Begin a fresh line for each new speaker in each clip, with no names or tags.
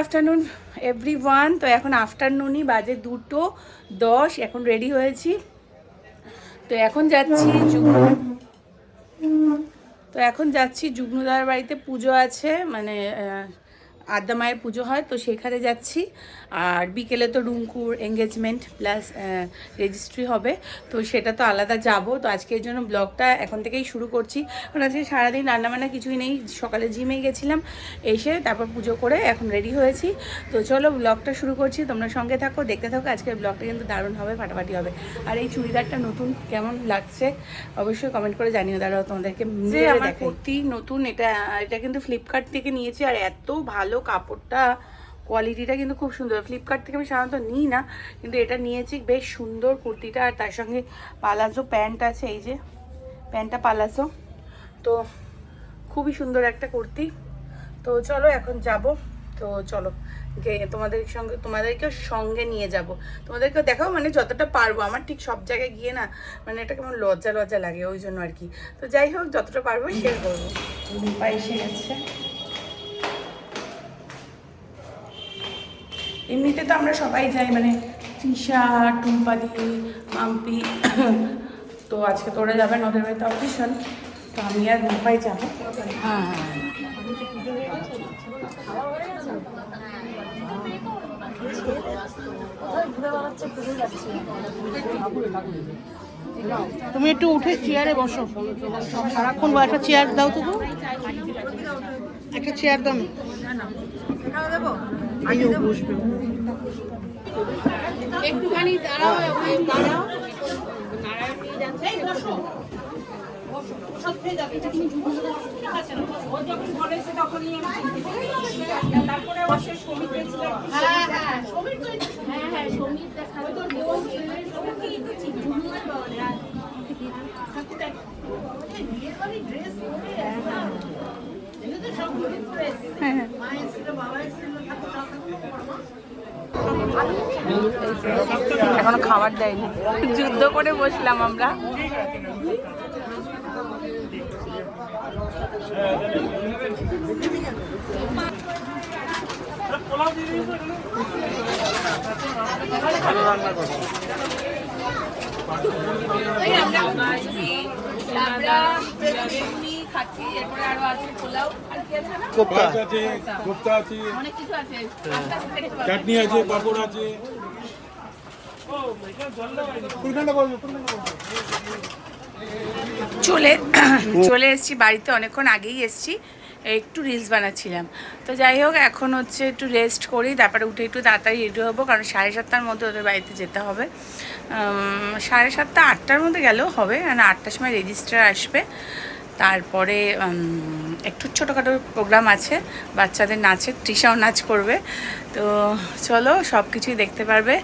Afternoon every one তো এখন আফটারনুনই বাজে দুটো দশ, এখন রেডি হয়েছি। তো এখন যাচ্ছি তো এখন যাচ্ছি যুগ্নদার বাড়িতে পুজো আছে মানে আদ্যা মায়ের পুজো হয় তো সেখানে যাচ্ছি। আর বিকেলে তো রুমকুর এঙ্গেজমেন্ট প্লাস রেজিস্ট্রি হবে। তো সেটা তো আলাদা যাব। তো আজকের জন্য ব্লগটা এখন থেকেই শুরু করছি। কারণ আজকে সারাদিন রান্নাবান্না কিছুই নেই। সকালে জিমে গেছিলাম এসে তারপর পুজো করে এখন রেডি হয়েছি। তো চলো ব্লগটা শুরু করছি। তোমরা সঙ্গে থাকো দেখতে থাকো। আজকের ব্লগটা কিন্তু দারুণ হবে ফাটাফাটি হবে। আর এই চুড়িদারটা নতুন কেমন লাগছে অবশ্যই কমেন্ট করে জানিও। দাঁড়াও তোমাদেরকে আমার কুর্তি নতুন এটা এটা কিন্তু ফ্লিপকার্ট থেকে নিয়েছি। আর এত ভালো কাপড়টা কোয়ালিটিটা কিন্তু খুব সুন্দর। ফ্লিপকার্ট থেকে আমি সাধারণত নিই না, কিন্তু এটা নিয়েছি, বেশ সুন্দর কুর্তিটা, আর তার সঙ্গে পালাজো প্যান্ট আছে, এই যে প্যান্টটা পালাজো তো খুবই সুন্দর একটা কুর্তি। তো চলো এখন যাব। তো চলো তোমাদের সঙ্গে, তোমাদেরকেও সঙ্গে নিয়ে যাব। তোমাদেরকেও দেখাও মানে যতটা পারব। আমার ঠিক সব জায়গায় গিয়ে না মানে এটা কেমন লজ্জা লজ্জা লাগে, ওই জন্য আর কি। তো যাই হোক, যতটা পারব শেয়ার করব। রূপা এসে এমনিতে তো আমরা সবাই যাই মানে তৃষা টুম্পাদি মাম্পি তো আজকে তোরা যাবেন ওদের বাড়িতে অফিসন তো আমি আর রূপাই যাব। হ্যাঁ হ্যাঁ।
তুমি একটু উঠে চেয়ারে বসো। সারাক্ষণ বা একটা চেয়ার দাও তো একটা চেয়ার দাও। না। এই বসবে।
একটুখানি দাঁড়াও দাঁড়াও। হ্যাঁ হ্যাঁ হ্যাঁ। হ্যাঁ সমীর দেখা
এখনও খাবার দেয়নি যুদ্ধ করে বসলাম আমরা খাচ্ছি, এরপরে আরও আছে পোলাও, আর কি আছে না?
আছে কোপ্তা আছে
অনেক কিছু আছে।
চাটনি আছে পাপড় আছে
চলে চলে এসেছি, বাড়িতে অনেকক্ষণ আগেই এসেছি, একটু রিলস বানাচ্ছিলাম। তো যাই হোক, এখন হচ্ছে একটু রেস্ট করি, তারপরে উঠে একটু তাড়াতাড়ি রেডি হব, কারণ সাড়ে সাতটার মধ্যে ওদের বাড়িতে যেতে হবে। সাড়ে সাতটা, আটটার মধ্যে গেলেও হবে, কারণ আটটার সময় রেজিস্টার আসবে। তারপরে একটু ছোটোখাটো প্রোগ্রাম আছে, বাচ্চাদের নাচের, তৃষাও নাচ করবে। তো চলো সব কিছুই দেখতে পারবে।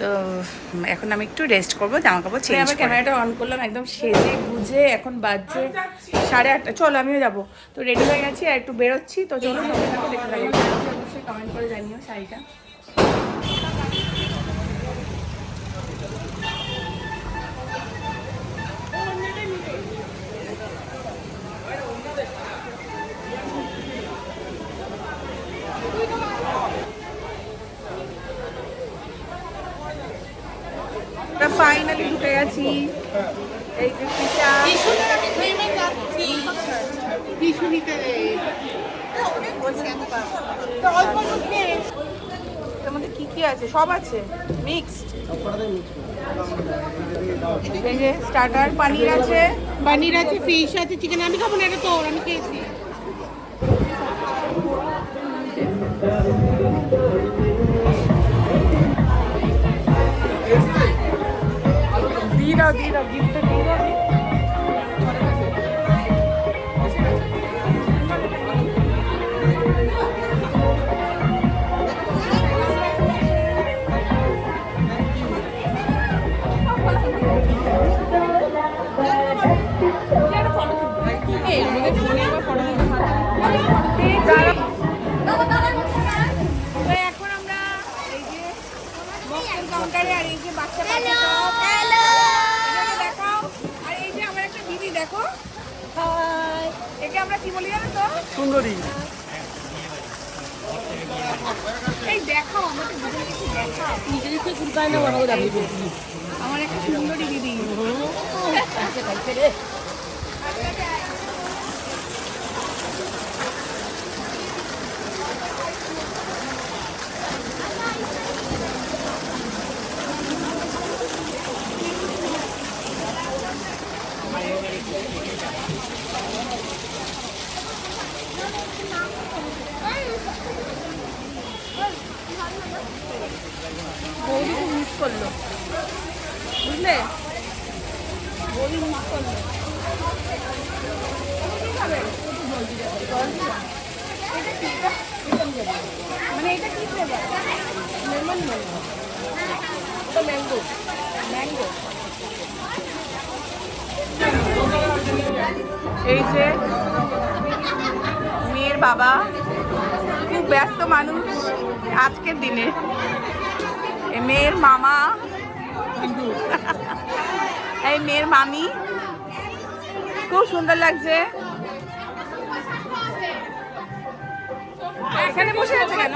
তো এখন আমি একটু রেস্ট করব জামা কাপড় ছেড়ে আমার ক্যামেরাটা অন করলাম একদম সেজে গুজে এখন বাজছে সাড়ে আটটা। চলো আমিও যাব। তো রেডি হয়ে গেছি আর একটু বেরোচ্ছি তো চলো দেখতে অবশ্যই কমেন্ট করে জানিও শাড়িটা আমরা ফাইনালি ঢুকে গেছি এই যে পিঠা
টিস্যু নিতে
এর মধ্যে কি কি আছে সব আছে মিক্সড এই যে স্টার্টার পানির আছে।
পানির আছে ফিশ আছে চিকেন আমি খাব না এটা তো আমি খেয়েছি।
দিয়ে দাও দিয়ে দাও গিফট এই দেখাও আর এই যে আমার একটা দিদি দেখো। একে আমরা কি বলি জানো তো?
সুন্দরী।
নিজে কুলকায় না বানাবো দেখাবো আমার একটা সুন্দরী দিদি। বৌদি খুব করল। বুঝলে? বৌদি মিস করল মানে এটা কি ফ্লেভার লেমন তো ম্যাঙ্গো ম্যাঙ্গো
এই যে মেয়ের বাবা, খুব ব্যস্ত মানুষ আজকের দিনে। মেয়ের মামা। এই মেয়ের মামি। খুব সুন্দর লাগছে। এখানে বসে আছে কেন?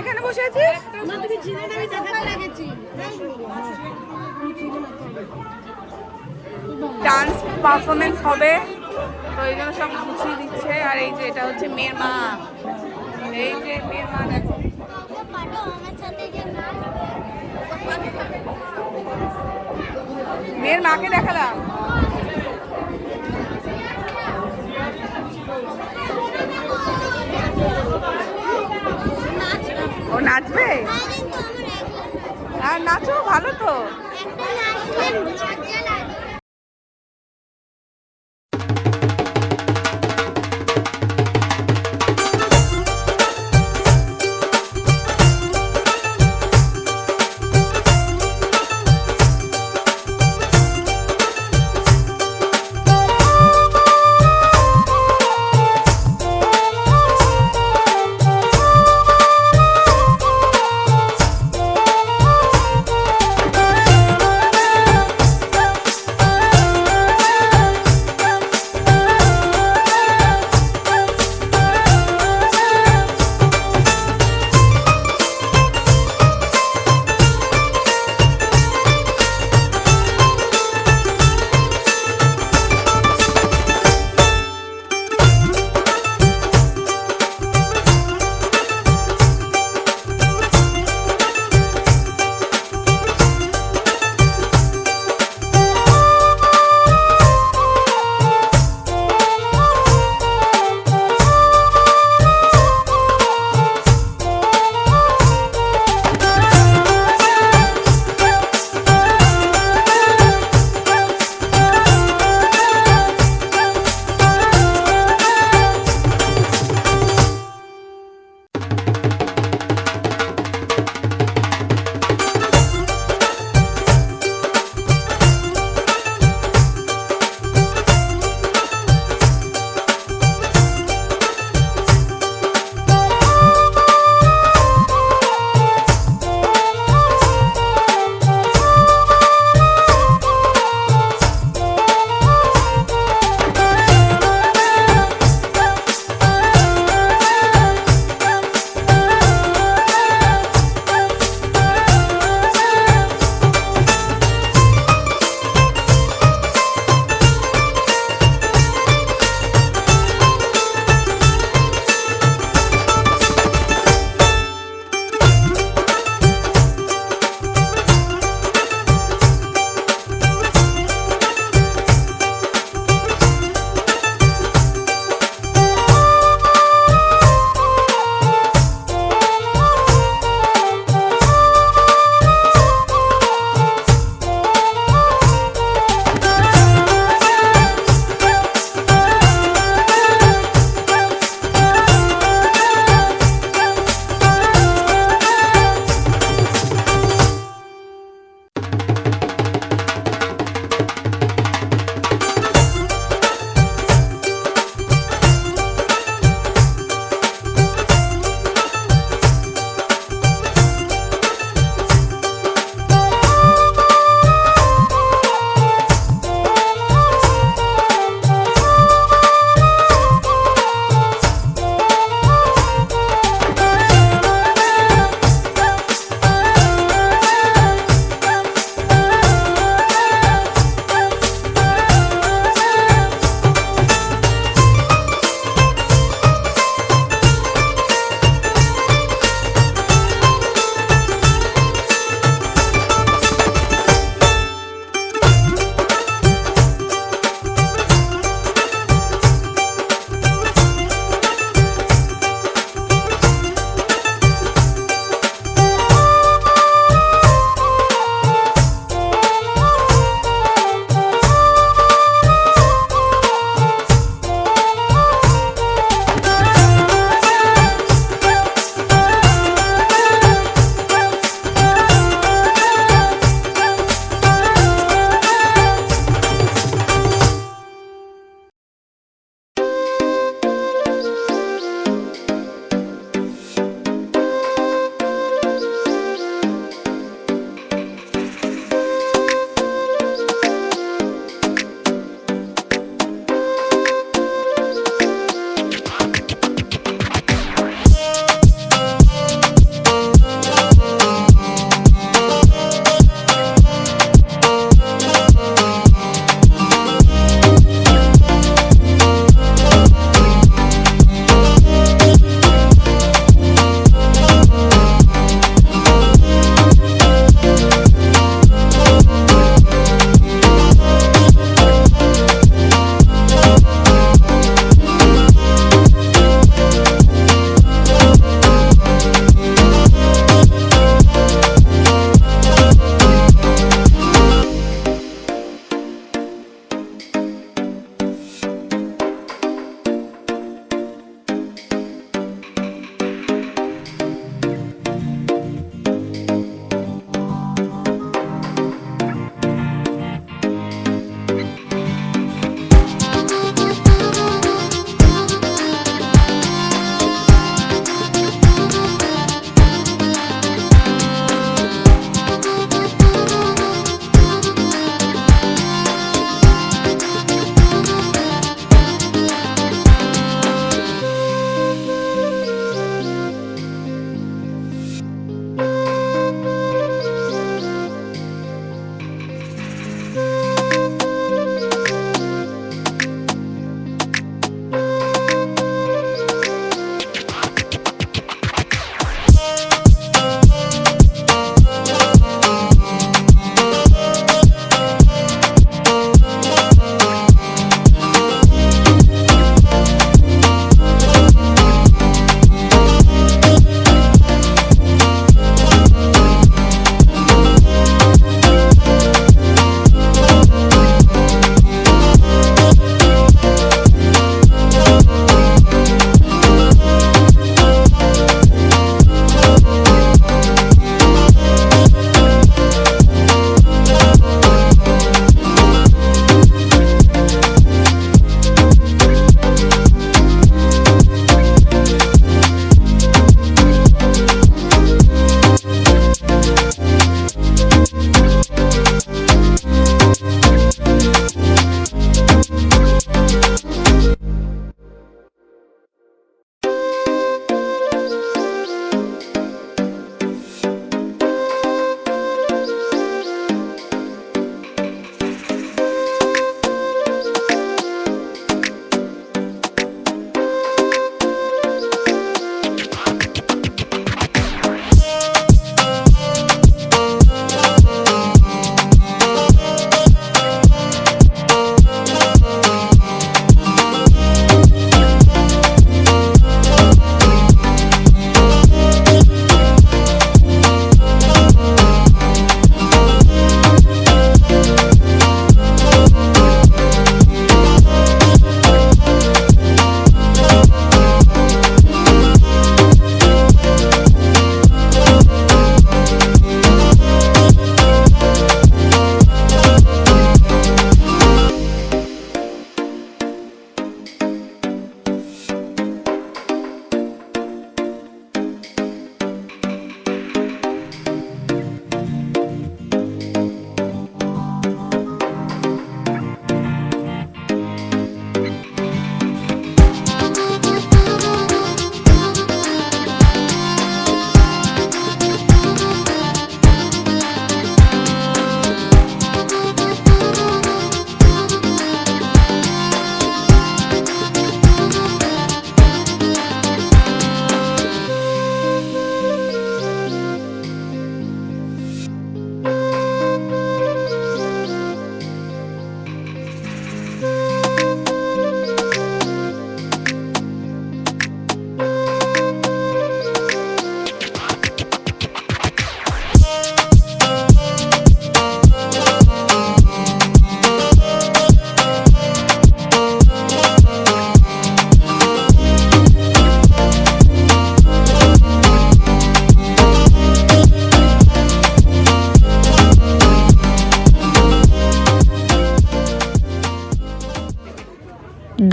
এখানে বসে আছিস? ডান্স পারফরমেন্স হবে। তো এই জন্য সব গুছিয়ে দিচ্ছে। আর এই যে এটা হচ্ছে মেয়ের মা। এই যে মেয়ের মা মেয়ের মাকে দেখালাম। ও নাচবে? আর নাচো, ভালো তো। Celana.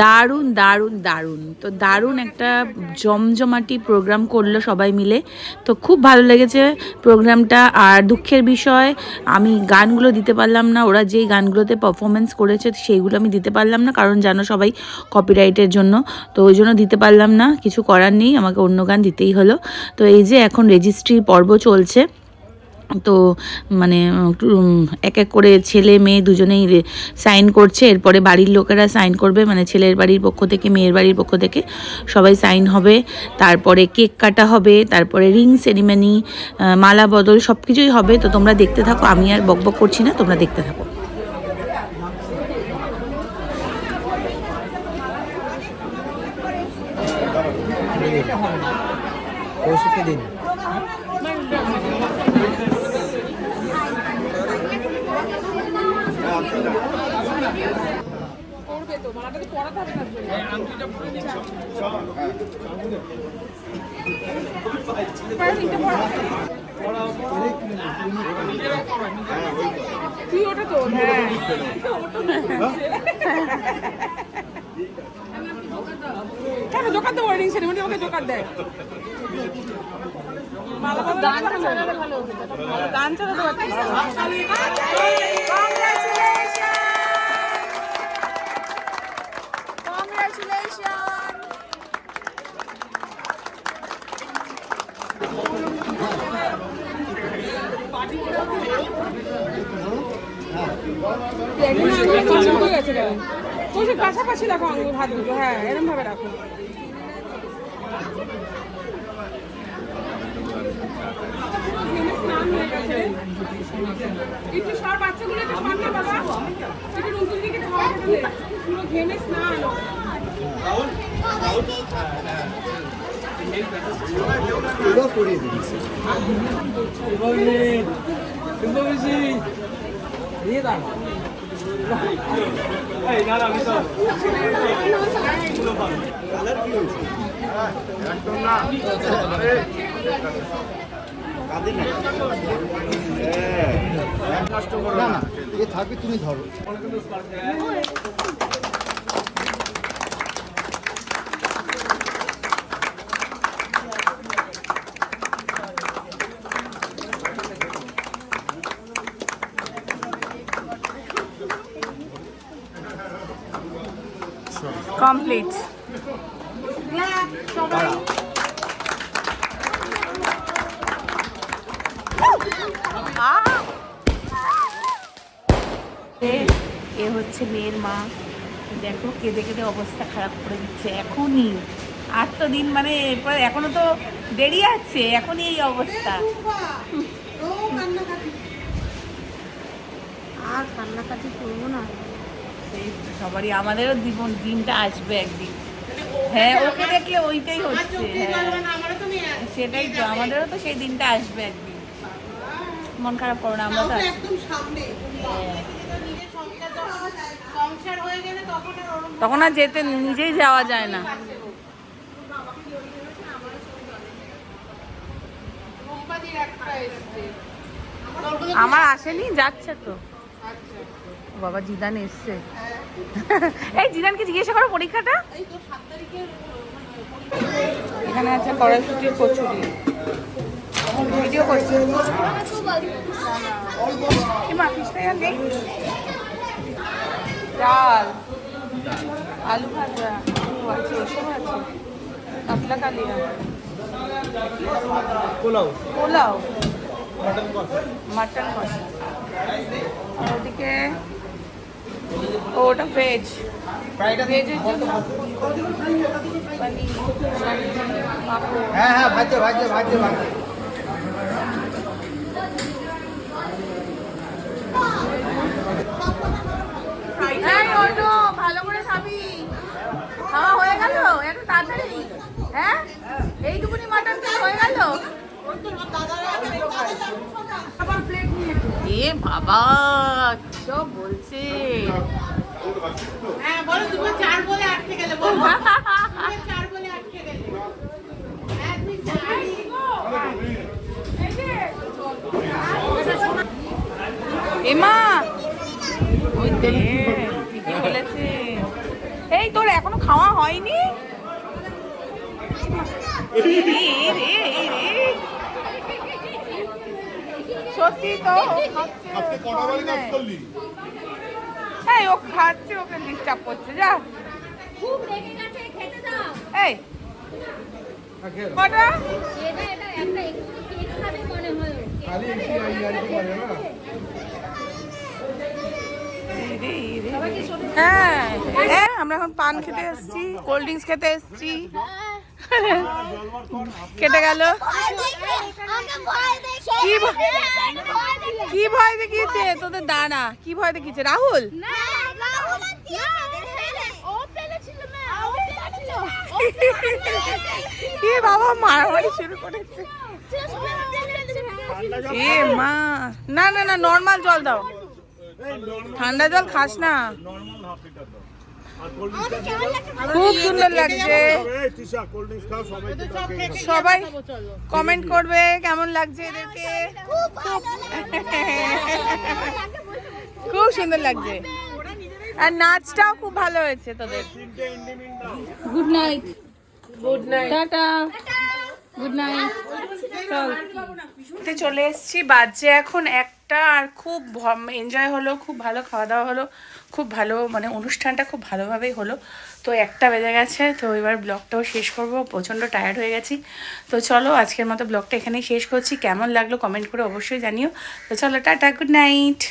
দারুণ দারুণ দারুণ। তো দারুণ একটা জমজমাটি প্রোগ্রাম করল সবাই মিলে। তো খুব ভালো লেগেছে প্রোগ্রামটা আর দুঃখের বিষয়, আমি গানগুলো দিতে পারলাম না। ওরা যেই গানগুলোতে পারফরমেন্স করেছে, সেইগুলো আমি দিতে পারলাম না। কারণ জানো সবাই কপিরাইটের জন্য। তো ওই জন্য দিতে পারলাম না। কিছু করার নেই, আমাকে অন্য গান দিতেই হলো। তো এই যে এখন রেজিস্ট্রি পর্ব চলছে। তো মানে এক এক করে ছেলে, মেয়ে দুজনেই সাইন করছে। এরপরে বাড়ির লোকেরা সাইন করবে মানে ছেলের বাড়ির পক্ষ থেকে, মেয়ের বাড়ির পক্ষ থেকে সবাই সাইন হবে। তারপরে কেক কাটা হবে, তারপরে রিং সেরিমনি মালা, বদল সব কিছুই হবে। তো তোমরা দেখতে থাকো, আমি আর বকবক করছি না, তোমরা দেখতে থাকো।
কৌশিককে দিন
কেন জোকার দেবো রিং সেরিমনি আমাকে জোকার দেয় গান চালাতে ভালো কাছাকাছি রাখো আঙুল হাত দুটো হ্যাঁ এরকম ভাবে রাখো একটু সর বাচ্চাগুলো একটু সরবে বাবা স্নান
না না এ থাকবে তুমি ধরো
কমপ্লিট এ হচ্ছে মেয়ের মা। দেখো কেঁদে কেঁদে অবস্থা খারাপ করে দিচ্ছে এখনই। আর তো দিন মানে এরপর এখনও তো দেরি আছে এখনই এই অবস্থা।
আর কান্নাকাটি করব না।
সবারই, আমাদেরও জীবন দিনটা আসবে একদিন। হ্যাঁ ওকে দেখলে ওইটাই হচ্ছে হ্যাঁ। সেটাই তো, আমাদেরও তো সেই দিনটা আসবে একদিন। মন খারাপ করো না, আমরা তো হ্যাঁ। তখন আর যেতে, নিজেই যাওয়া যায় না। আমার আসেনি, যাচ্ছে তো। ও বাবা জিদান এসছে। এই জিদানকে জিজ্ঞাসা করো পরীক্ষাটা। এখানে আছে কড়াইশুটির কচুরি। ভিডিও করছে? ডাল। আলু ভাজা। ও আছে এসব আছে। কাতলা কালিয়া।
পোলাও।
পোলাও। মাটন কষা। আর ওদিকে ও ওটা ভেজ ভেজের জন্য
হ্যাঁ হ্যাঁ ভাজছে ভাজছে ভাজছে ভাজছে
ভালো করে খাবি। খাওয়া হয়ে গেল? এত তাড়াতাড়ি? হ্যাঁ? এইটুকুনি মাটন হয়ে গেল? এ বাবা। সব বলছে।
হ্যাঁ বলো তুমি চার বলে আটকে গেলে বলো। চার বলে আটকে গেলে। এক দুই চার
এমা ওই ঠিকই বলেছে। এই তোর এখনও খাওয়া হয়নি? রে, রে, রে। সত্যি তো ও খাচ্ছে, এই ও খাচ্ছে ওকে ডিস্টার্ব করছে যা
খুব রেগে গেছে খেতে দাও
এই কটা
এটা এটা একটা একটু কেক খাবে মনে হয়
খালি একটু আই আর কি করে না
হ্যাঁ হ্যাঁ আমরা এখন পান খেতে এসেছি কোল্ড ড্রিঙ্কস খেতে এসেছি কেটে গেল। কি ভয় দেখিয়েছে? তোদের দানা কি ভয় দেখিয়েছে? রাহুল? এ বাবা, মারামারি শুরু করেছে। মা। না না না নর্মাল জল দাও। ঠান্ডা জল খাস না।
নর্মাল হাফ লিটার দাও।
খুব সুন্দর লাগছে।
সবাই
কমেন্ট করবে কেমন লাগছে এদেরকে? খুব সুন্দর লাগছে। আর নাচটাও খুব ভালো হয়েছে তোদের। Good night good night tata good night চলে। এসেছি বাজে এখন একটা আর খুব এনজয় হলো খুব ভালো খাওয়া দাওয়া হলো। খুব ভালো মানে অনুষ্ঠানটা খুব ভালোভাবেই হলো। তো একটা বেজে গেছে, তো এবার ব্লগটাও শেষ করব। প্রচণ্ড টায়ার্ড হয়ে গেছি। তো চলো, আজকের মতো ব্লগটা এখানেই শেষ করছি। কেমন লাগল কমেন্ট করে অবশ্যই জানিও। তো চলো, টাটা গুড নাইট